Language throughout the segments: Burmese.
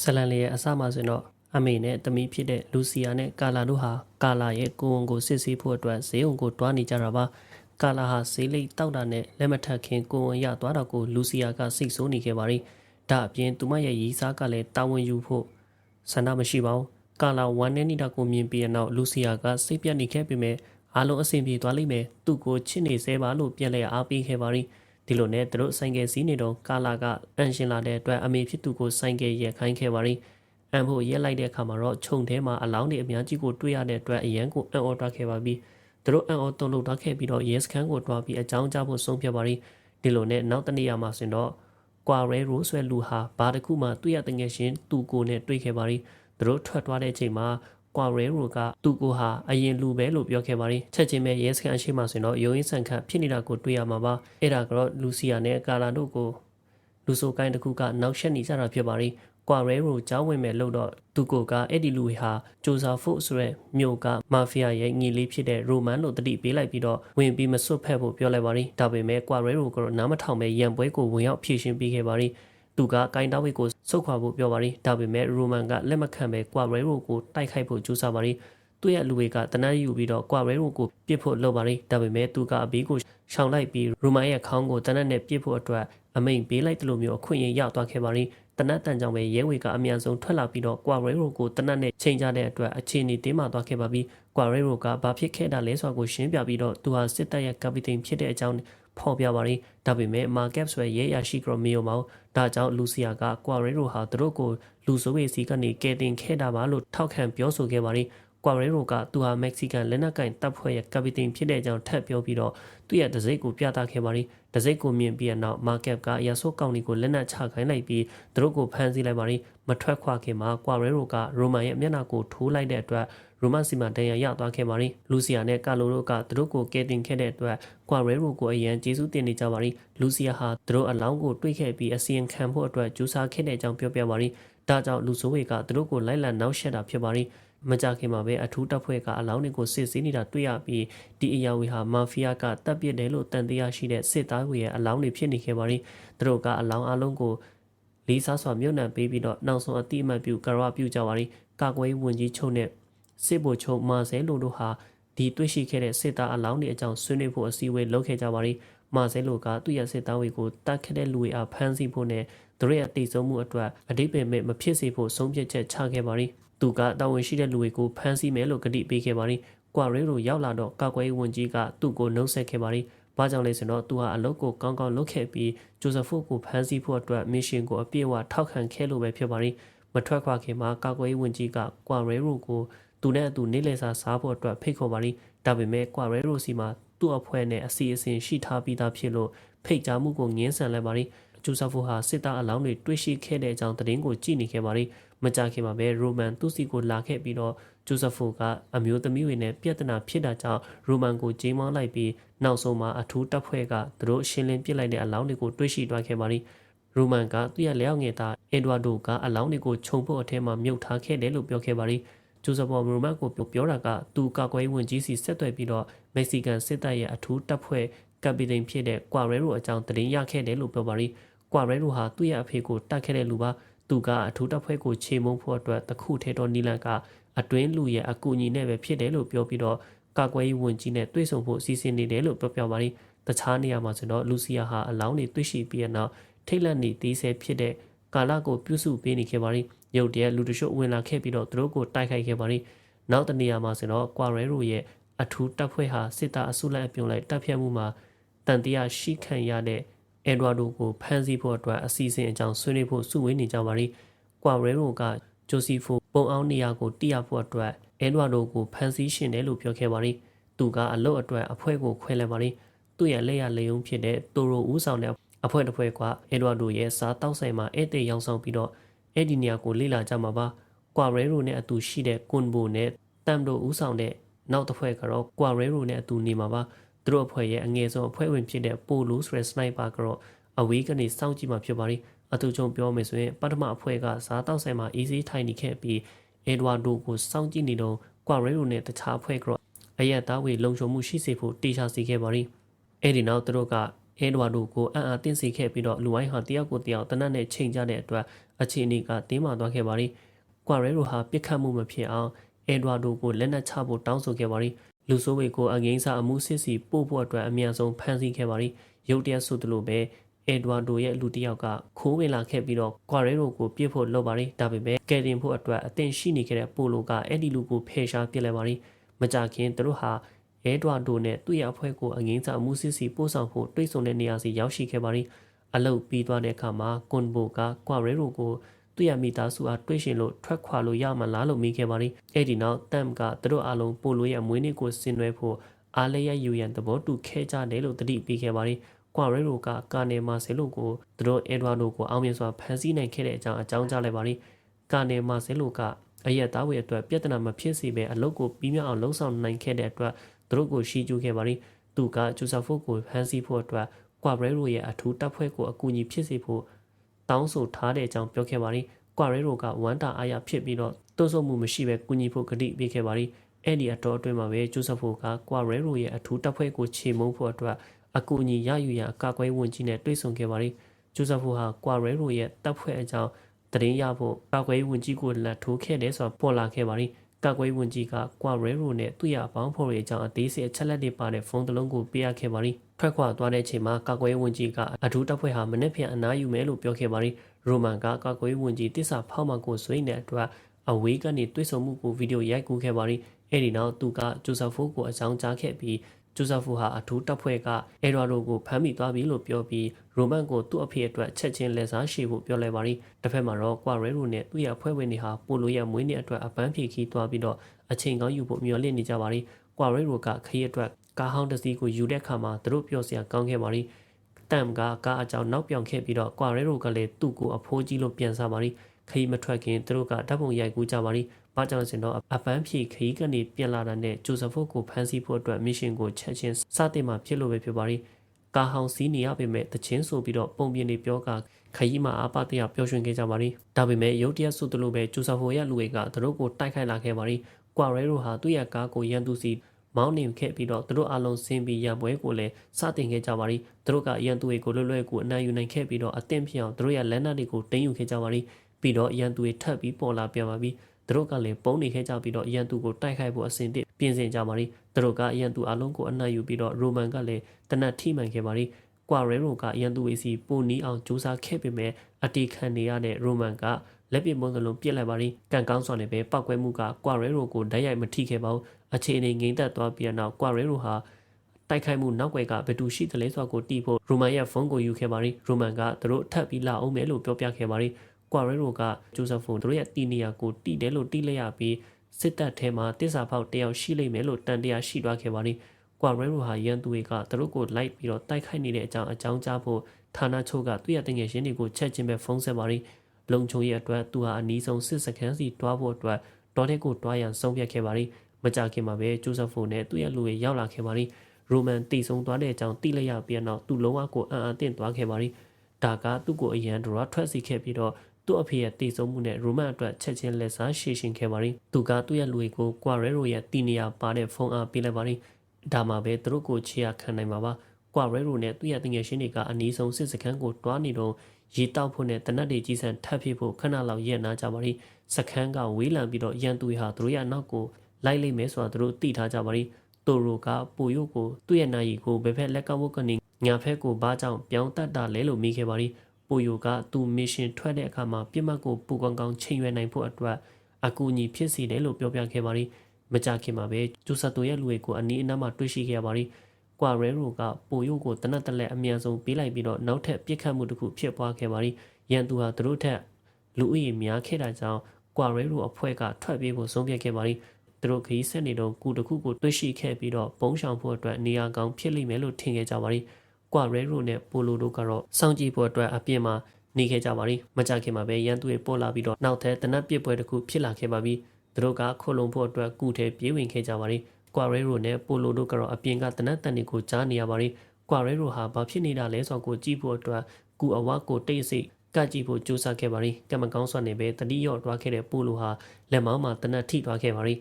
ဇလန်လေးရဲ့အစမှဆိုရင်တော့အမေနဲ့တမီးဖြစ်တဲ့လူစီယာနဲ့ကာလာတို့ဟာကာလာရဲ့ကိုဝန်ကိုစစ်ဆေးဖို့အတွက်ဈေးုံကိုတွားနေကြတာပါကာလာဟာဈေးလိတ်တောက်တာနဲ့လက်မထပ်ခင်ကိုဝန်ရသွားတော့ကိုလူစီယာကစိတ်ဆိုးနေခဲ့ပါရီဒါအပြင်သူမရဲ့ရီးစားကလည်းတာဝန်ယူဖို့ဆန္ဒမရှိပါဘူးကာလာဝမ်နဲ့နီတာကိုမြင်ပြီးတဲ့နောက်လူစီယာကစိတ်ပြတ်နေခဲ့ပေမဲ့အားလုံးအဆင်ပြေသွားလိမ့်မယ်သူ့ကိုချစ်နေစေပါလို့ပြန်လဲအားပေးခဲ့ပါရီ ဒီလိုနဲ့သူတို့ဆိုင်ကယ်စီးနေတော့ကာလာကအန်ရှင်လာတဲ့အတွက်အမေဖြစ်သူကိုဆိုင်ကယ်ရက်ခိုင်းခဲ့ပါရီအန်ဖို့ရက်လိုက်တဲ့အခါမှာတော့ခြုံထဲမှာအလောင်းတွေအများကြီးကိုတွေ့ရတဲ့အတွက်အရန်ကိုအံ့ဩသွားခဲ့ပါပြီသူတို့အံ့ဩတုန်လှုပ်သွားခဲ့ပြီးတော့ရဲစခန်းကိုတွားပြီးအကြောင်းကြားဖို့ဆုံးဖြတ်ပါရီဒီလိုနဲ့နောက်တနေ့ရမှာဆိုရင်တော့ကွာရဲရိုးဆွဲလူဟာဘာတစ်ခုမှတွေ့ရတဲ့ငယ်ရှင်သူ့ကိုနဲ့တွေ့ခဲ့ပါရီသူတို့ထွက်သွားတဲ့အချိန်မှာ ကွာရဲရိုကသူ့ကိုဟာအရင်လူပဲလို့ပြောခဲ့ပါရီချက်ချင်းပဲရဲစခန်းအရှိမှဆိုရင်တော့ရုံးရင်းဆန်ခတ်ဖြစ်နေတာကိုတွေ့ရမှာပါအဲ့ဒါကတော့လူစီယာနဲ့ကာလာတို့ကိုလူဆိုကိုင်းတစ်ခုကနောက်ဆက်နေကြတာဖြစ်ပါရီကွာရဲရိုကြောင်းဝင်မဲ့လို့တော့သူကိုကအဲ့ဒီလူဟာဂျိုဇာဖို့ဆိုတဲ့မြို့ကမာဖီးယားရဲ့ညီလေးဖြစ်တဲ့ရိုမန်လို့တတိပေးလိုက်ပြီးတော့ဝင်ပြီးမစွတ်ဖက်ဖို့ပြောလိုက်ပါရီဒါပေမဲ့ကွာရဲရိုကတော့နားမထောင်ပဲရန်ပွဲကိုဝင်ရောက်ဖြည့်ရှင်းပေးခဲ့ပါရီ သူကကိုင်းတောက်ဝိတ်ကိုဆုတ်ခွာဖို့ပြောပါရီဒါပေမဲ့ရိုမန်ကလက်မခံပဲကွာရဲရိုကိုတိုက်ခိုက်ဖို့ကြိုးစားပါရီသူ့ရဲ့လူတွေကတနတ်ယူပြီးတော့ကွာရဲရိုကိုပြစ်ဖို့လုပ်ပါရီဒါပေမဲ့သူကအဘီးကိုရှောင်လိုက်ပြီးရိုမန်ရဲ့ခေါင်းကိုတနတ်နဲ့ပြစ်ဖို့အတွက်အမိန်ပေးလိုက်တယ်လို့မျိုးအခွင့်အရေးရသွားခဲ့ပါရီတနတ်တန်ကြောင့်ပဲရဲဝေကအမြန်ဆုံးထွက်လာပြီးတော့ကွာရဲရိုကိုတနတ်နဲ့ချိန်ကြတဲ့အတွက်အခြေအနေတင်းမာသွားခဲ့ပါပြီကွာရဲရိုကဘာဖြစ်ခဲ့တာလဲဆိုတာကိုရှင်းပြပြီးတော့သူဟာစစ်တပ်ရဲ့ကပတိန်ဖြစ်တဲ့အကြောင်း ဖော်ပြပါရီဒါပေမဲ့မာကက်ဆွဲရဲရရှိကရမီယိုမောင်ဒါကြောင့်လူစီယာကကွာရဲရိုဟာသူတို့ကိုလူဆိုးဝေစီကနေကဲတင်ခဲ့တာပါလို့ထောက်ခံပြောဆိုခဲ့ပါရီကွာရဲရိုကသူဟာမက္ကဆီကန်လက်နက်ကင်တပ်ဖွဲ့ရဲ့ကပတိန်ဖြစ်တဲ့အကြောင်းထပ်ပြောပြီးတော့သူ့ရဲ့ဒစိတ်ကိုပြသခဲ့ပါရီဒစိတ်ကိုမြင်ပြီးနောက်မာကက်ကအရာဆိုးကောင်တွေကိုလက်နက်ချခိုင်းလိုက်ပြီးသူတို့ကိုဖမ်းဆီးလိုက်ပါရီမထွက်ခွာခင်မှာကွာရဲရိုကရိုမန်ရဲ့မျက်နှာကိုထိုးလိုက်တဲ့အတွက် ရိုမန်စီမှာတန်ရရသွားခဲ့ပါရီလူစီယာနဲ့ကာလိုတို့ကသူတို့ကိုကဲတင်ခဲ့တဲ့အတွက်ကွာရဲရိုကိုအရန်ကျေးဇူးတင်နေကြပါရီလူစီယာဟာသူတို့အလောင်းကိုတွေးခဲ့ပြီးအစီရင်ခံဖို့အတွက်ကြိုးစားခဲ့တဲ့အကြောင်းပြောပြပါရီဒါကြောင့်လူဆိုးဝေကသူတို့ကိုလိုက်လံနှောက်ယှက်တာဖြစ်ပါရီမကြခင်မှာပဲအထူးတပ်ဖွဲ့ကအလောင်းတွေကိုစစ်ဆေးနေတာတွေ့ရပြီးဒီအရာဝေဟာမာဖီးယားကတပ်ပစ်တယ်လို့တန်တရားရှိတဲ့စစ်သားတွေရဲ့အလောင်းတွေဖြစ်နေခဲ့ပါရီသူတို့ကအလောင်းအလုံးကိုလေးစားစွာမြုပ်နှံပေးပြီးတော့နောက်ဆုံးအတိအမှတ်ပြုကရဝပြုကြပါရီကာကွယ်ဝင်ကြီးချုပ်နဲ့ စစ်ဗိုလ်ချုပ်မာဆဲလိုတို့ဟာဒီတွေ့ရှိခဲ့တဲ့စစ်သားအလောင်းတွေအကြောင်းဆွေးနွေးဖို့အစည်းအဝေးလုပ်ခဲ့ကြပါရီမာဆဲလိုကသူ့ရဲ့စစ်သားတွေကိုတတ်ခဲ့တဲ့လူတွေအားဖမ်းဆီးဖို့နဲ့သူတို့ရဲ့အသိဆုံးမှုအတွက်အတိတ်ပဲမဖြစ်စေဖို့ဆုံးဖြတ်ချက်ချခဲ့ပါရီသူကတာဝန်ရှိတဲ့လူတွေကိုဖမ်းဆီးမယ်လို့ကတိပေးခဲ့ပါရီကွာရဲလိုရောက်လာတော့ကာကွယ်ရေးဝန်ကြီးကသူ့ကိုနှုတ်ဆက်ခဲ့ပါရီဘာကြောင့်လဲဆိုတော့သူဟာအလုပ်ကိုကောင်းကောင်းလုပ်ခဲ့ပြီးဂျိုဇက်ဖို့ကိုဖမ်းဆီးဖို့အတွက်မစ်ရှင်ကိုအပြည့်အဝထောက်ခံခဲ့လို့ပဲဖြစ်ပါရီမထွက်ခွာခင်မှာကာကွယ်ရေးဝန်ကြီးကကွာရဲရိုကို သူနဲ့အတူနေလေစာစားဖို့အတွက်ဖိတ်ခေါ်ပါရီဒါပေမဲ့ကွာရဲရိုစီမှာသူ့အဖွဲ့နဲ့အစီအစဉ်ရှိထားပြီးသားဖြစ်လို့ဖိတ်ကြားမှုကိုငင်းဆန်လိုက်ပါရီဂျိုဇက်ဖို့ဟာစစ်သားအလောင်းတွေတွေ့ရှိခဲ့တဲ့အကြောင်းသတင်းကိုကြည့်နေခဲ့ပါရီမကြခင်မှာပဲရိုမန်သူ့စီကိုလာခဲ့ပြီးတော့ဂျိုဇက်ဖိုကအမျိုးသမီးတွေနဲ့ပြဿနာဖြစ်တာကြောင့်ရိုမန်ကိုဂျိမ်းမောင်းလိုက်ပြီးနောက်ဆုံးမှာအထူးတပ်ဖွဲ့ကသူတို့ရှင်းလင်းပစ်လိုက်တဲ့အလောင်းတွေကိုတွေ့ရှိသွားခဲ့ပါရီရိုမန်ကသူ့ရဲ့လက်အောက်ငယ်သားအက်ဒဝါဒိုကအလောင်းတွေကိုခြုံဖို့အထက်မှာမြုပ်ထားခဲ့တယ်လို့ပြောခဲ့ပါရီ ဂျိုဇက်ဘော်ရိုမန်ကိုပြောတာကသူကာကွယ်ဝင်ကြီးစီဆက်သွယ်ပြီးတော့မက္ဆီကန်စစ်တပ်ရဲ့အထူးတပ်ဖွဲ့ကပတိန်ဖြစ်တဲ့ကွာရဲရိုအကြောင်းသတင်းရခဲ့တယ်လို့ပြောပါရီကွာရဲရိုဟာသူ့ရဲ့အဖေကိုတတ်ခဲ့တဲ့လူပါသူကအထူးတပ်ဖွဲ့ကိုခြေမုံဖို့အတွက်တခုထဲတော့နီလန်ကအတွင်းလူရဲ့အကူအညီနဲ့ပဲဖြစ်တယ်လို့ပြောပြီးတော့ကာကွယ်ရေးဝန်ကြီးနဲ့တွေ့ဆုံဖို့စီစဉ်နေတယ်လို့ပြောပြပါရီတခြားနေရာမှာဆိုတော့လူစီယာဟာအလောင်းတွေတွေ့ရှိပြီးနောက်ထိတ်လန့်နေသေးဆဲဖြစ်တဲ့ ကာလကိုပြုစုပေးနေခဲ့ပါရီရုတ်တရက်လူတချို့ဝင်လာခဲ့ပြီးတော့သူတို့ကိုတိုက်ခိုက်ခဲ့ပါရီနောက်တနေရာမှာဆိုတော့ကွာရဲရိုရဲ့အထူးတပ်ဖွဲ့ဟာစစ်သားအစုလိုက်အပြုံလိုက်တပ်ဖြတ်မှုမှာတန်တရားရှိခံရတဲ့အဲဒွာဒိုကိုဖမ်းဆီးဖို့အတွက်အစီအစဉ်အကြောင်းဆွေးနွေးဖို့စုဝေးနေကြပါရီကွာရဲရိုကဂျိုစီဖိုပုံအောင်နေရာကိုတိရဖို့အတွက်အဲဒွာဒိုကိုဖမ်းဆီးရှင်တယ်လို့ပြောခဲ့ပါရီသူကအလုတ်အတွက်အဖွဲ့ကိုခွဲလိုက်ပါရီသူ့ရဲ့လက်ရလေုံဖြစ်တဲ့တိုရိုဦးဆောင်တဲ့ အဖွဲ့တစ်ဖွဲ့ကအဲဒွာဒိုရဲ့စားတောက်ဆိုင်မှာဧည့်သည်ရောင်းဆောင်ပြီးတော့အဲ့ဒီနေရာကိုလေ့လာကြမှာပါကွာရဲရိုနဲ့အတူရှိတဲ့ကွန်ဘိုနဲ့တမ်ဒိုဦးဆောင်တဲ့နောက်တစ်ဖွဲ့ကတော့ကွာရဲရိုနဲ့အတူနေမှာပါသူတို့အဖွဲ့ရဲ့အငယ်ဆုံးအဖွဲ့ဝင်ဖြစ်တဲ့ပိုလိုဆိုတဲ့စနိုက်ပါကတော့အဝေးကနေစောင့်ကြည့်မှာဖြစ်ပါရီအတူချုံပြောမယ်ဆိုရင်ပထမအဖွဲ့ကဇာတောက်ဆိုင်မှာ easy ထိုင်နေခဲ့ပြီးအက်ဒဝါဒိုကိုစောင့်ကြည့်နေတော့ကွာရဲရိုနဲ့တခြားအဖွဲ့ကတော့အရက်သားဝေလုံခြုံမှုရှိစေဖို့တေချာစီခဲ့ပါရီအဲ့ဒီနောက်သူတို့က အဲဒဝါဒိုကိုအံ့အားသင့်စေခဲ့ပြီးတော့လူဝိုင်းဟာတယောက်ကိုတယောက်တနတ်နဲ့ချိန်ကြတဲ့အတွက်အခြေအနေကတင်းမာသွားခဲ့ပါသည်ကွာရဲရိုဟာပြစ်ခတ်မှုမဖြစ်အောင်အဲဒွာဒိုကိုလက်နက်ချဖို့တောင်းဆိုခဲ့ပါသည်လူဆိုးဝေကိုအငိမ့်စာအမှုစစ်စီပို့ဖို့အတွက်အမြန်ဆုံးဖမ်းဆီးခဲ့ပါသည်ရုတ်တရက်ဆိုသလိုပဲအဲဒွာဒိုရဲ့လူတစ်ယောက်ကခိုးဝင်လာခဲ့ပြီးတော့ကွာရဲရိုကိုပြစ်ဖို့လုပ်ပါသည်ဒါပေမဲ့ကယ်တင်ဖို့အတွက်အသင်ရှိနေခဲ့တဲ့ပိုလိုကအဲ့ဒီလူကိုဖယ်ရှားပစ်လိုက်ပါသည်မကြခင်သူတို့ဟာ အဲဒွာဒိုနဲ့သူ့ရဲ့အဖွဲ့ကိုအငိမ့်စာအမှုစစ်စီပို့ဆောင်ဖို့တွေးဆုံတဲ့နေရာစီရောက်ရှိခဲ့ပါသည်အလုတ်ပြီးသွားတဲ့အခါမှာကွန်ဘိုကကွာရဲရိုကိုသူ့ရဲ့မိသားစုအားတွေးရှင်လို့ထွက်ခွာလို့ရမှလားလို့မိခဲ့ပါသည်အဲ့ဒီနောက်တမ်ကသူတို့အားလုံးပိုလိုရဲ့မွေးနေ့ကိုဆင်နွှဲဖို့အားလည်းရယူရန်သဘောတူခဲ့ကြတယ်လို့တတိပေးခဲ့ပါသည်ကွာရဲရိုကကာနယ်မာဆယ်လိုကိုသူတို့အက်ဒဝါဒိုကိုအောင်မြင်စွာဖမ်းဆီးနိုင်ခဲ့တဲ့အကြောင်းအကြောင်းကြားလိုက်ပါသည်ကာနယ်မာဆယ်လိုကအရက်သားဝေအတွက်ပြဿနာမဖြစ်စေဘဲအလုပ်ကိုပြီးမြောက်အောင်လှုံ့ဆော်နိုင်ခဲ့တဲ့အတွက် သူတို့ကိုရှီကျူးခဲ့ပါသည်သူကဂျူဆာဖို့ကိုဖမ်းဆီးဖို့အတွက်ကွာရဲရိုရဲ့အထူးတပ်ဖွဲ့ကိုအကူအညီဖြစ်စေဖို့တောင်းဆိုထားတဲ့အကြောင်းပြောခဲ့ပါသည်ကွာရဲရိုကဝမ်တာအားရဖြစ်ပြီးတော့တိုးဆုပ်မှုမရှိဘဲကူညီဖို့ကတိပေးခဲ့ပါသည်အဲ့ဒီအတော်အတွင်းမှာပဲဂျူဆာဖို့ကကွာရဲရိုရဲ့အထူးတပ်ဖွဲ့ကိုချေမှုန်းဖို့အတွက်အကူအညီရယူရန်အကာကွယ်ဝင်ကြီးနဲ့တွေ့ဆုံခဲ့ပါသည်ဂျူဆာဖိုဟာကွာရဲရိုရဲ့တပ်ဖွဲ့အကြောင်းတရင်ရဖို့ကာကွယ်ဝင်ကြီးကိုလက်ထိုးခဲ့တယ်ဆိုတာပေါ်လာခဲ့ပါသည် ကာကွယ်ဝင်ကြီးကကွာရဲရိုနဲ့သူ့ရအပေါင်းဖော်တွေအကြောင်းအသေးစိတ်အချက်လက်တွေပါတဲ့ဖုန်းတစ်လုံးကိုပေးအပ်ခဲ့ပါသည်ထွက်ခွာသွားတဲ့အချိန်မှာကာကွယ်ဝင်ကြီးကအထူးတပ်ဖွဲ့ဟာမနေ့ပြန်အနားယူမယ်လို့ပြောခဲ့ပါသည်ရိုမန်ကကာကွယ်ဝင်ကြီးတစ္ဆာဖောက်မှကိုဆွေးနေတဲ့အတွက်အဝေးကနေတွေ့ဆုံမှုကိုဗီဒီယိုရိုက်ကူးခဲ့ပါသည်အဲ့ဒီနောက်သူကဂျိုဆာဖိုးကိုအကြောင်းကြားခဲ့ပြီး ဂျိုဇက်ဖူဟာအထူးတပ်ဖွဲ့ကအဲဒွာဒိုကိုဖမ်းမိသွားပြီလို့ပြောပြီးရိုမန်ကိုသူ့အဖေအတွက်ချက်ချင်းလက်စားရှိဖို့ပြောလိုက်ပါရီတစ်ဖက်မှာတော့ကွာရဲရိုနဲ့သူ့ရဲ့အဖွဲ့ဝင်တွေဟာပိုလိုရဲ့မွေးနေ့အတွက်အပန်းဖြေခီးသွားပြီးတော့အချိန်ကောင်းယူဖို့မျှော်လင့်နေကြပါရီကွာရဲရိုကခရီးအတွက်ကားဟောင်းတစ်စီးကိုယူတဲ့အခါမှာသူတို့ပြောစရာကောင်းခဲ့ပါရီတမ်ကကားအကြောင်းနောက်ပြောင်ခဲ့ပြီးတော့ကွာရဲရိုကလည်းသူ့ကိုအဖိုးကြီးလို့ပြန်စားပါရီ ခရီးမထွက်ခင်သူတို့ကဓာတ်ပုံရိုက်ကူးကြပါရီဘာကြောင့်စင်တော့အပန်းဖြေခရီးကနေပြန်လာတာနဲ့ဂျိုဇက်ဖို့ကိုဖမ်းဆီးဖို့အတွက်မစ်ရှင်ကိုချက်ချင်းစတင်မှာဖြစ်လို့ပဲဖြစ်ပါရီကာဟောင်စီးနေရပေမဲ့တချင်းဆိုပြီးတော့ပုံပြနေပြောကခရီးမှာအပတရပျော်ရွှင်ခဲ့ကြပါရီဒါပေမဲ့ရုတ်တရက်ဆိုသလိုပဲဂျိုဇက်ဖို့ရဲ့လူတွေကသူတို့ကိုတိုက်ခိုက်လာခဲ့ပါရီကွာရဲရိုဟာသူ့ရဲ့ကားကိုရန်သူစီမောင်းနေခဲ့ပြီးတော့သူတို့အလုံးဆင်းပြီးရံပွဲကိုလည်းစတင်ခဲ့ကြပါရီသူတို့ကရန်သူတွေကိုလွတ်လွတ်ကိုအနိုင်ယူနိုင်ခဲ့ပြီးတော့အသင့်ဖြစ်အောင်သူတို့ရဲ့လက်နက်တွေကိုတင်းယူခဲ့ကြပါရီ ပြီးတော့ရန်သူတွေထပ်ပြီးပေါ်လာပြန်ပါပြီသူတို့ကလည်းပုံနေခဲ့ကြပြီးတော့အရန်သူကိုတိုက်ခိုက်ဖို့အစဉ်သင့်ပြင်ဆင်ကြပါရီသူတို့ကအရန်သူအလုံးကိုအနှံ့ယူပြီးတော့ရိုမန်ကလည်းတနတ်ထိမှန်ခဲ့ပါရီကွာရဲရိုကအရန်သူဝေစီပိုနီးအောင်ကြိုးစားခဲ့ပေမဲ့အတီခံနေရတဲ့ရိုမန်ကလက်ပြမွန်းကလုံးပြစ်လိုက်ပါရီကန်ကောင်းစွာနဲ့ပဲပောက်ကွဲမှုကကွာရဲရိုကိုဓာတ်ရိုက်မထိခဲ့ပါဘူးအခြေအနေငြိမ်သက်သွားပြီးနောက်ကွာရဲရိုဟာတိုက်ခိုက်မှုနောက်ွယ်ကဘယ်သူရှိတယ်လဲဆိုတော့ကိုတီးဖို့ရိုမန်ရဲ့ဖုန်းကိုယူခဲ့ပါရီရိုမန်ကသူတို့ထပ်ပြီးလာအောင်မယ်လို့ပြောပြခဲ့ပါရီ ကွာရဲရိုကဂျိုဇက်ဖုန်တို့ရဲ့တီနီယာကိုတီတယ်လို့တီးလိုက်ရပြီးစစ်တပ်ထဲမှာတစ္ဆာဖောက်တယောက်ရှိလိမ့်မယ်လို့တန်တရားရှိသွားခဲ့ပါလိကွာရဲရိုဟာရန်သူတွေကသူတို့ကိုလိုက်ပြီးတော့တိုက်ခိုက်နေတဲ့အကြောင်းအကြောင်းကြားဖို့ဌာနချုပ်ကသူ့ရဲ့တငယ်ချင်းတွေကိုချက်ချင်းပဲဖုန်းဆက်ပါလိလုံချုံရဲ့အတွက်သူဟာအနီးဆုံးစစ်စခန်းစီတွားဖို့အတွက်ဒေါ်တဲ့ကိုတွားရန်ဆုံးဖြတ်ခဲ့ပါလိမကြခင်မှာပဲဂျိုဇက်ဖုန်နဲ့သူ့ရဲ့လူတွေရောက်လာခဲ့ပါလိရိုမန်တည်ဆုံသွားတဲ့အကြောင်းသိလိုက်ရပြီးတော့သူလုံးဝကိုအံ့အသင့်သွားခဲ့ပါလိဒါကသူ့ကိုအရန်ဒရာထွက်စီခဲ့ပြီးတော့ သူ့အဖေရဲ့တည်ဆုံမှုနဲ့ရိုမန်အတွက်ချက်ချင်းလက်စားရှေ့ရှင်ခဲ့ပါရီသူကသူ့ရဲ့လူကိုကွာရဲရိုရဲ့တီနီယာပါတဲ့ဖုန်းအားပေးလိုက်ပါရီဒါမှပဲသူတို့ကိုချေရခံနိုင်မှာပါကွာရဲရိုနဲ့သူ့ရဲ့တငယ်ချင်းတွေကအနီးဆုံးစစ်စခန်းကိုတွားနေတော့ရေတောက်ဖို့နဲ့တနတ်တွေကြီးစံထပ်ဖြစ်ဖို့ခဏလောက်ရက်နာကြပါရီစခန်းကဝေးလံပြီးတော့ရန်သူဟာသူတို့ရဲ့နောက်ကိုလိုက်လိုက်မယ်ဆိုတာသူတို့သိထားကြပါရီတိုရိုကပိုယိုကိုသူ့ရဲ့နိုင်ရီကိုဘယ်ဖက်လက်ကဝတ်ကနေညာဖက်ကိုဘာကြောင့်ပြောင်းတတ်တာလဲလို့မိခဲ့ပါရီ ပိုယိုကသူမစ်ရှင်ထွက်တဲ့အခါမှာပြစ်မှတ်ကိုပူကောင်းကောင်းချိန်ရွယ်နိုင်ဖို့အတွက်အကူအညီဖြစ်စေတယ်လို့ပြောပြခဲ့ပါရီမကြခင်မှာပဲဂျိုဆာတိုရဲ့လူတွေကိုအနီးအနားမှာတွေ့ရှိခဲ့ပါရီကွာရဲရိုကပိုယိုကိုတနက်တလက်အမြန်ဆုံးပေးလိုက်ပြီးတော့နောက်ထပ်ပြစ်ခတ်မှုတစ်ခုဖြစ်ပွားခဲ့ပါရီရန်သူဟာသူတို့ထက်လူဦးရေများခဲ့တာကြောင့်ကွာရဲရိုအဖွဲ့ကထွက်ပြေးဖို့ဆုံးဖြတ်ခဲ့ပါရီသူတို့ခရီးဆက်နေတော့ကူတစ်ခုကိုတွေ့ရှိခဲ့ပြီးတော့ပုံရှောင်ဖို့အတွက်နေရာကောင်းဖြစ်လိမ့်မယ်လို့ထင်ခဲ့ကြပါရီ ကွာရဲရိုနဲ့ပိုလိုတို့ကတော့စောင့်ကြည့်ဖို့အတွက်အပြင်မှာနေခဲ့ကြပါပြီမကြခင်မှာပဲရန်သူတွေပေါ်လာပြီးတော့နောက်ထပ်တနက်ပစ်ပွဲတစ်ခုဖြစ်လာခဲ့ပါပြီသူတို့ကခုလုံဖို့အတွက်ကုထဲပြေးဝင်ခဲ့ကြပါပြီကွာရဲရိုနဲ့ပိုလိုတို့ကတော့အပြင်ကတနက်တန်တွေကိုကြားနေရပါပြီကွာရဲရိုဟာဘာဖြစ်နေတာလဲဆိုတော့ကိုကြည့်ဖို့အတွက်ကူအဝါကိုတိတ်ဆိတ်ကကြည့်ဖို့ကြိုးစားခဲ့ပါရီကမကောင်းစွာနေပဲတတိယော့တွားခဲ့တဲ့ပိုလိုဟာလက်မောင်းမှာတနက်ထိတွားခဲ့ပါရီ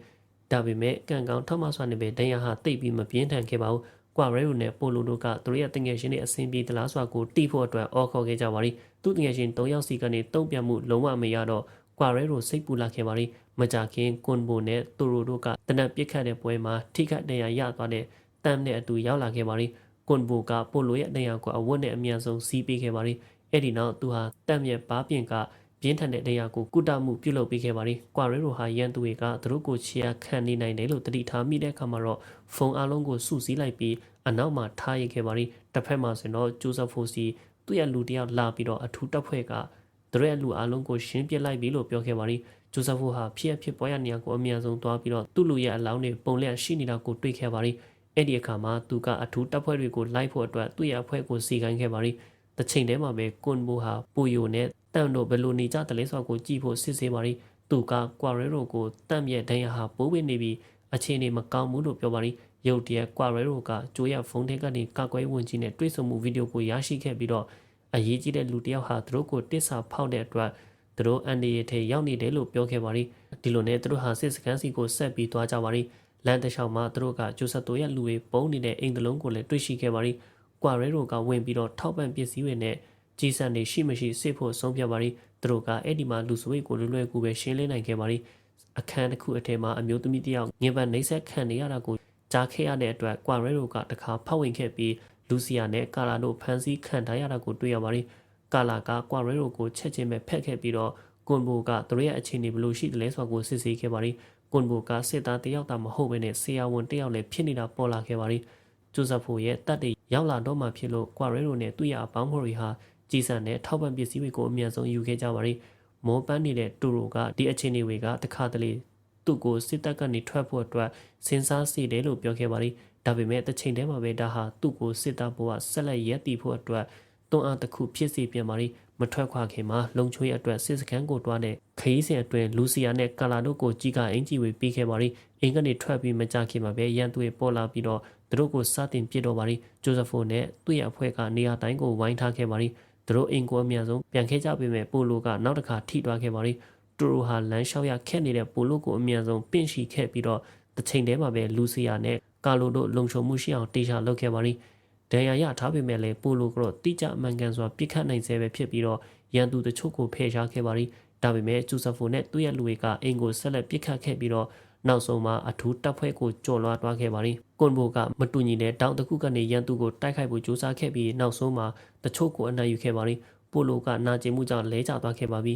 ဒါပေမဲ့ကံကောင်းထောက်မဆွာနေပဲဒဏ်ရာဟာတိတ်ပြီးမပြင်းထန်ခဲ့ပါဘူး ကွကွာရဲရိုနဲ့ပိုလိုတို့ကသူတို့ရဲ့တငယ်ချင်းတွေအဆင်ပြေသလားဆိုတာကိုတိဖို့အတွက်အော်ခေါ်ခဲ့ကြပါရီသူတငယ်ချင်း၃ယောက်စီကနေတုံ့ပြန်မှုလုံးဝမရတော့ကွာရဲရိုစိတ်ပူလာခဲ့ပါရီမကြခင်ကွန်ဘိုနဲ့တူရိုတို့ကတနက်ပစ်ခတ်တဲ့ပွဲမှာထိခတ်နေရရသွားတဲ့တမ်နဲ့အတူရောက်လာခဲ့ပါရီကွန်ဘိုကပိုလိုရဲ့နေရာကိုအဝတ်နဲ့အမြန်ဆုံးစီးပေးခဲ့ပါရီအဲ့ဒီနောက်သူဟာတမ်ရဲ့ဘားပြင်ကပြင်းထန်တဲ့နေရာကိုကုတမှုပြုလုပ်ပေးခဲ့ပါရီကွာရဲရိုဟာရန်သူတွေကသူတို့ကိုချီယာခံနေနိုင်တယ်လို့တတိထားမိတဲ့အခါမှာတော့ဖုန်းအလုံးကိုစုစည်းလိုက်ပြီး အနောက်မှာထားရခဲ့ပါရီတစ်ဖက်မှာဆိုတော့ဂျိုဇက်ဖိုစီသူ့ရဲ့လူတယောက်လာပြီးတော့အထူးတပ်ဖွဲ့ကသူတို့ရဲ့လူအလုံးကိုရှင်းပစ်လိုက်ပြီလို့ပြောခဲ့ပါရီဂျိုဇက်ဖိုဟာဖြစ်အဖြစ်ပေါ်ရနေရာကိုအမြန်ဆုံးသွားပြီးတော့သူ့လူရဲ့အလောင်းတွေပုံလျက်ရှိနေတာကိုတွေ့ခဲ့ပါရီအဲ့ဒီအခါမှာသူကအထူးတပ်ဖွဲ့တွေကိုလိုက်ဖို့အတွက်သူ့ရဲ့အဖွဲ့ကိုစီကိုင်းခဲ့ပါရီတစ်ချိန်တည်းမှာပဲကွန်ဘိုဟာပူယိုနဲ့တန်တို့ဘယ်လိုနေကြတယ်လဲဆိုတာကိုကြည့်ဖို့စစ်ဆေးပါရီသူကကွာရဲရိုကိုတန့်မြက်ဒဏ်ရာဟာပိုးဝင်နေပြီးအခြေအနေမကောင်းဘူးလို့ပြောပါရီ ရုတ်တရက်ကွာရဲရိုကကြိုးရဖုန်းထဲကနေကကွဲဝင်ကြီးနဲ့တွေ့ဆုံမှုဗီဒီယိုကိုရရှိခဲ့ပြီးတော့အရေးကြီးတဲ့လူတစ်ယောက်ဟာသူတို့ကိုတစ္ဆာဖောက်တဲ့အတွက်သူတို့အန်ဒီရထဲရောက်နေတယ်လို့ပြောခဲ့ပါရီဒီလိုနဲ့သူတို့ဟာစစ်စခန်းစီကိုဆက်ပြီးသွားကြပါရီလန်တလျှောက်မှာသူတို့ကဂျိုဆက်တိုရဲ့လူတွေပုံနေတဲ့အိမ်တလုံးကိုလည်းတွေ့ရှိခဲ့ပါရီကွာရဲရိုကဝင်ပြီးတော့ထောက်ပံ့ပစ္စည်းတွေနဲ့ကြီးစံနေရှိမရှိစစ်ဖို့ဆုံးဖြတ်ပါရီသူတို့ကအဲ့ဒီမှာလူဆွေးကိုလွယ်လွယ်ကူပဲရှင်းလင်းနိုင်ခဲ့ပါရီအခန်းတစ်ခုအထက်မှာအမျိုးသမီးတစ်ယောက်ငင်ပန်နှိမ့်ဆက်ခံနေရတာကို ကြားခဲ့ရတဲ့အတွက်ကွာရဲရိုကတခါဖောက်ဝင်ခဲ့ပြီးလူစီယာနဲ့ကာလာတို့ဖမ်းဆီးခံထားရတာကိုတွေ့ရပါရီကာလာကကွာရဲရိုကိုချက်ချင်းပဲဖက်ခဲ့ပြီးတော့ကွန်ဘိုကသူတို့ရဲ့အခြေအနေဘယ်လိုရှိတယ်လဲဆိုတာကိုစစ်ဆေးခဲ့ပါရီကွန်ဘိုကစစ်သားတယောက်တာမဟုတ်ဘဲနဲ့ဆရာဝန်တယောက်လည်းဖြစ်နေတာပေါ်လာခဲ့ပါရီဂျိုဇက်ဖိုရဲ့တပ်တွေရောက်လာတော့မှဖြစ်လို့ကွာရဲရိုနဲ့သူ့ရဲ့အပေါင်းဖော်တွေဟာကြည်စံနဲ့ထောက်ပံ့ပစ္စည်းတွေကိုအမြန်ဆုံးယူခဲ့ကြပါရီမောပန်းနေတဲ့တူရိုကဒီအခြေအနေတွေကတခါတလေ သူ့ကိုစစ်တပ်ကနေထွက်ဖို့အတွက်စဉ်းစားစီတယ်လို့ပြောခဲ့ပါရီဒါပေမဲ့တစ်ချိန်တည်းမှာပဲဒါဟာသူ့ကိုစစ်တပ်ဘဝဆက်လက်ရက်တည်ဖို့အတွက်တွန်းအားတစ်ခုဖြစ်စေပြန်ပါရီမထွက်ခွာခင်မှာလုံချွေးအတွက်စစ်စခန်းကိုတွားတဲ့ခရီးစဉ်အတွင်းလူစီယာနဲ့ကာလာတို့ကိုကြီးကအင်ဂျီဝေပေးခဲ့ပါရီအင်ကနေထွက်ပြီးမကြခင်မှာပဲရန်သူတွေပေါ်လာပြီးတော့သူတို့ကိုစတင်ပစ်တော့ပါရီဂျိုဇက်ဖိုနဲ့သူ့ရဲ့အဖွဲ့ကနေရာတိုင်းကိုဝိုင်းထားခဲ့ပါရီသူတို့အင်ကိုအမြန်ဆုံးပြန်ခဲ့ကြပေမဲ့ပိုလိုကနောက်တစ်ခါထိတွားခဲ့ပါ ရီတူရိုဟာလမ်းလျှောက်ရခက်နေတဲ့ပိုလိုကိုအမြန်ဆုံးပင့်ရှိခဲ့ပြီးတော့တစ်ချိန်တည်းမှာပဲလူစီယာနဲ့ကာလိုတို့လုံခြုံမှုရှိအောင်တေချာလုပ်ခဲ့ပါရီဒဏ်ရာရထားပေမဲ့လည်းပိုလိုကတော့တိကျအမှန်ကန်စွာပြစ်ခတ်နိုင်စေပဲဖြစ်ပြီးတော့ရန်သူတချို့ကိုဖယ်ရှားခဲ့ပါရီဒါပေမဲ့ဂျူဆဖိုနဲ့သူ့ရဲ့လူတွေကအင်ကိုဆက်လက်ပြစ်ခတ်ခဲ့ပြီးတော့နောက်ဆုံးမှာအထူးတပ်ဖွဲ့ကိုကြော်လွှားသွားခဲ့ပါရီကွန်ဘိုကမတူညီတဲ့တောင်တစ်ခုကနေရန်သူကိုတိုက်ခိုက်ဖို့ကြိုးစားခဲ့ပြီးနောက်ဆုံးမှာတချို့ကိုအနိုင်ယူခဲ့ပါရီပိုလိုကနာကျင်မှုကြောင့်လဲကျသွားခဲ့ပါပြီ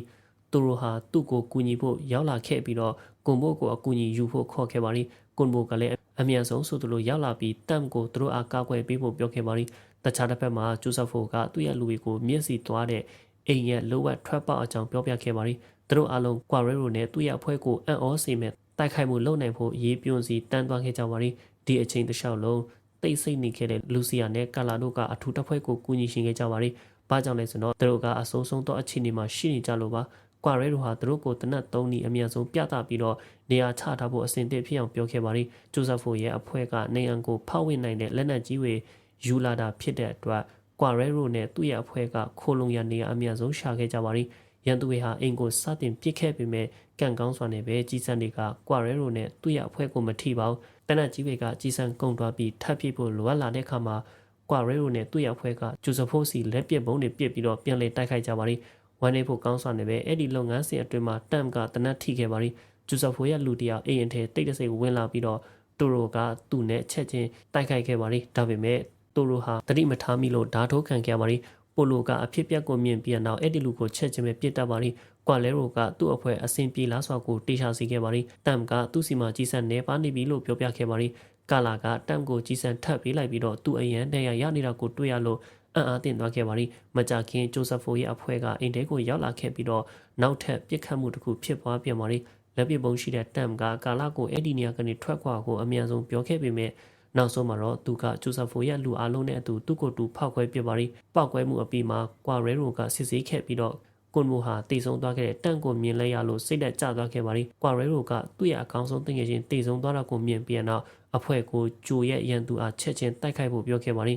သူတို့ဟာသူ့ကိုကူညီဖို့ရောက်လာခဲ့ပြီးတော့ကွန်ဘိုကိုအကူအညီယူဖို့ခေါ်ခဲ့ပါရီကွန်ဘိုကလည်းအမြန်ဆုံးဆိုသလိုရောက်လာပြီးတမ်ကိုသူတို့အားကာကွယ်ပေးဖို့ပြောခဲ့ပါရီတခြားတစ်ဖက်မှာဂျိုဆဖိုကသူ့ရဲ့လူတွေကိုမျက်စိသွားတဲ့အိမ်ရဲ့လိုဝက်ထွက်ပေါက်အကြောင်းပြောပြခဲ့ပါရီသူတို့အားလုံးကွာရဲရိုနဲ့သူ့ရဲ့အဖွဲ့ကိုအံ့ဩစေမဲ့တိုက်ခိုက်မှုလုပ်နိုင်ဖို့ရေးပြွန်စီတန်းသွားခဲ့ကြပါရီဒီအချိန်တစ်လျှောက်လုံးတိတ်ဆိတ်နေခဲ့တဲ့လူစီယာနဲ့ကာလာတို့ကအထူးတပ်ဖွဲ့ကိုကူညီရှင်ခဲ့ကြပါရီဘာကြောင့်လဲဆိုတော့သူတို့ကအစိုးဆုံးသောအခြေအနေမှာရှိနေကြလို့ပါ ကွာရဲတို့ဟာသူတို့ကိုတနတ်သုံးနည်းအမြန်ဆုံးပြသပြီးတော့နေရာချထားဖို့အစဉ်သင့်ဖြစ်အောင်ပြောခဲ့ပါရီဂျိုဇက်ဖိုရဲ့အဖွဲ့ကနေအန်ကိုဖောက်ဝင်နိုင်တဲ့လက်နက်ကြီးတွေယူလာတာဖြစ်တဲ့အတွက်ကွာရဲရိုနဲ့သူ့ရဲ့အဖွဲ့ကခိုလုံရနေရာအမြန်ဆုံးရှာခဲ့ကြပါရီရန်သူတွေဟာအင်ကိုစတင်ပစ်ခဲ့ပေမဲ့ကန့်ကောင်းစွာနဲ့ပဲကြီးစံတွေကကွာရဲရိုနဲ့သူ့ရဲ့အဖွဲ့ကိုမထိပါဘူးတနက်ကြီးတွေကကြီးစံကုံသွားပြီးထပ်ပြစ်ဖို့လိုအပ်လာတဲ့အခါမှာကွာရဲရိုနဲ့သူ့ရဲ့အဖွဲ့ကဂျိုဇဖိုးစီလက်ပစ်ပုံးတွေပစ်ပြီးတော့ပြန်လည်တိုက်ခိုက်ကြပါရီ ဝမ်းနေဖို့ကောင်းစွာနဲ့ပဲအဲ့ဒီလုပ်ငန်းစဉ်အတွင်းမှာတမ်ကတနက်ထိခဲ့ပါရီဂျိုဇဖိုးရဲ့လူတယောက်အိမ်ထဲတိတ်တဆိတ်ဝင်လာပြီးတော့တူရိုကသူ့နဲ့ချက်ချင်းတိုက်ခိုက်ခဲ့ပါရီဒါပေမဲ့တူရိုဟာတတိမထားမိလို့ဓာထိုးခံခဲ့ပါရီပိုလိုကအဖြစ်ပြက်ကိုမြင်ပြီးနောက်အဲ့ဒီလူကိုချက်ချင်းပဲပြစ်တတ်ပါရီကွာလဲရိုကသူ့အဖွဲအစဉ်ပြေလားစွာကိုတေချာစီခဲ့ပါရီတမ်ကသူ့စီမှာကြီးစံနေပါနေပြီလို့ပြောပြခဲ့ပါရီကာလာကတမ်ကိုကြီးစံထပ်ပေးလိုက်ပြီးတော့သူ့အရန်တန်ရရနေတာကိုတွေ့ရလို့ အံ့အားသင့်သွားခဲ့ပါရီမကြခင်ဂျိုဆက်ဖိုရဲ့အဖွဲကအိမ်တဲကိုရောက်လာခဲ့ပြီးတော့နောက်ထပ်ပြစ်ခတ်မှုတစ်ခုဖြစ်ပွားပြန်ပါရီလက်ပစ်ပုံးရှိတဲ့တမ်ကကာလာကိုအဲ့ဒီနေရာကနေထွက်ခွာကိုအမြန်ဆုံးပြောခဲ့ပေမဲ့နောက်ဆုံးမှာတော့သူကဂျိုဆဖိုရဲ့လူအားလုံးနဲ့အတူသူ့ကိုယ်တူဖောက်ခွဲပြပါရီပောက်ကွဲမှုအပြီးမှာကွာရဲရိုကစစ်ဆေးခဲ့ပြီးတော့ကွန်မိုဟာတိတ်ဆုံးသွားခဲ့တဲ့တန့်ကိုမြင်လိုက်ရလို့စိတ်သက်ကျသွားခဲ့ပါရီကွာရဲရိုကသူ့ရဲ့အကောင်းဆုံးတငယ်ချင်းတိတ်ဆုံးသွားတာကိုမြင်ပြီးနောက်အဖွဲ့ကိုဂျိုရဲ့ရန်သူအားချက်ချင်းတိုက်ခိုက်ဖို့ပြောခဲ့ပါရီ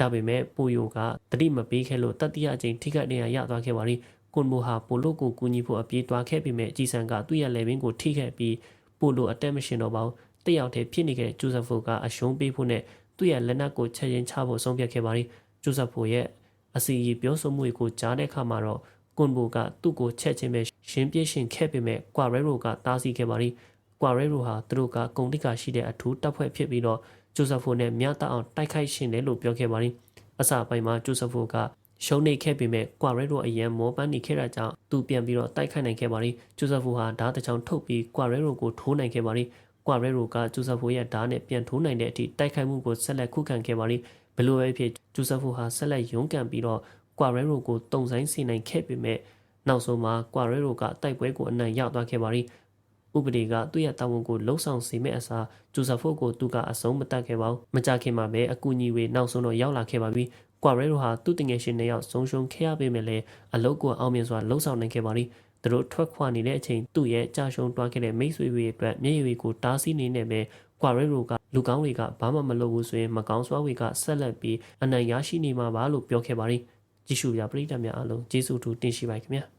ဒါပေမဲ့ပူယိုကတတိမပေးခဲ့လို့တတိယအကြိမ်ထိခိုက်နေရရသွားခဲ့ပါရီကွန်မိုဟာပိုလိုကိုကူညီဖို့အပြေးသွားခဲ့ပေမဲ့အကြီးဆန်ကသူ့ရဲ့လေဘင်းကိုထိခဲ့ပြီးပိုလိုအတက်မရှင်တော့ပါဘူးတယောက်တည်းဖြစ်နေခဲ့တဲ့ဂျိုဇက်ဖိုကအရှုံးပေးဖို့နဲ့သူ့ရဲ့လက်နက်ကိုချက်ချင်းချဖို့ဆုံးဖြတ်ခဲ့ပါတယ်ဂျိုဇက်ဖို့ရဲ့အစီအီပြောဆိုမှုကိုကြားတဲ့အခါမှာတော့ကွန်ဘိုကသူ့ကိုချက်ချင်းပဲရှင်းပြရှင်းခဲ့ပေမဲ့ကွာရဲရိုကတားဆီးခဲ့ပါတယ်ကွာရဲရိုဟာသူတို့ကဂုံတိတ်ကရှိတဲ့အထူးတပ်ဖွဲ့ဖြစ်ပြီးတော့ ဂျိုဇက်ဖို့နဲ့မြတ်တအောင်တိုက်ခိုက်ရှင်တယ်လို့ပြောခဲ့ပါတယ်အစပိုင်းမှာဂျိုဇက်ဖို့ကရှုံးနေခဲ့ပေမဲ့ကွာရဲရိုအရန်မောပန်းနေခဲ့တာကြောင့်သူပြန်ပြီးတော့တိုက်ခိုက်နိုင်ခဲ့ပါလိဂျိုဇက်ဖူဟာဓာတ်တစ်ချောင်းထုတ်ပြီးကွာရဲရိုကိုထိုးနိုင်ခဲ့ပါလိကွာရဲရိုကဂျိုဇက်ဖူရဲ့ဓာတ်နဲ့ပြန်ထိုးနိုင်တဲ့အထိတိုက်ခိုက်မှုကိုဆက်လက်ခုခံခဲ့ပါလိဘလို့ပဲဖြစ်ဂျိုဇက်ဖူဟာဆက်လက်ရုန်းကန်ပြီးတော့ကွာရဲရိုကိုတုံဆိုင်စီနိုင်ခဲ့ပေမဲ့နောက်ဆုံးမှာကွာရဲရိုကတိုက်ပွဲကိုအနိုင်ရသွားခဲ့ပါလိ ဥပဒေကသူ့ရဲ့တာဝန်ကိုလှုံ့ဆော်စေမဲ့အစားဂျိုဇက်ဖို့ကိုသူကအဆုံးမတတ်ခဲ့ပါဘူးမကြခင်မှာပဲအကူအညီတွေနောက်ဆုံးတော့ရောက်လာခဲ့ပါပြီကွာရဲရိုဟာသူ့တငယ်ရှင်နှစ်ယောက်ဆုံးရှုံးခဲ့ရပေမဲ့လည်းအလုတ်ကိုအောင်မြင်စွာလှုံ့ဆော်နိုင်ခဲ့ပါလိသူတို့ထွက်ခွာနေတဲ့အချိန်သူ့ရဲ့ကြာရှုံးတွားခဲ့တဲ့မိတ်ဆွေတွေအတွက်မျက်ရည်တွေကိုတားဆီးနေနေပဲကွာရဲရိုကလူကောင်းတွေကဘာမှမလုပ်ဘူးဆိုရင်မကောင်းစွာတွေကဆက်လက်ပြီးအနိုင်ရရှိနေမှာပါလို့ပြောခဲ့ပါလိကြည့်ရှုရပရိသတ်များအားလုံးကျေးဇူးတူတင်ရှိပါခင်ဗျာ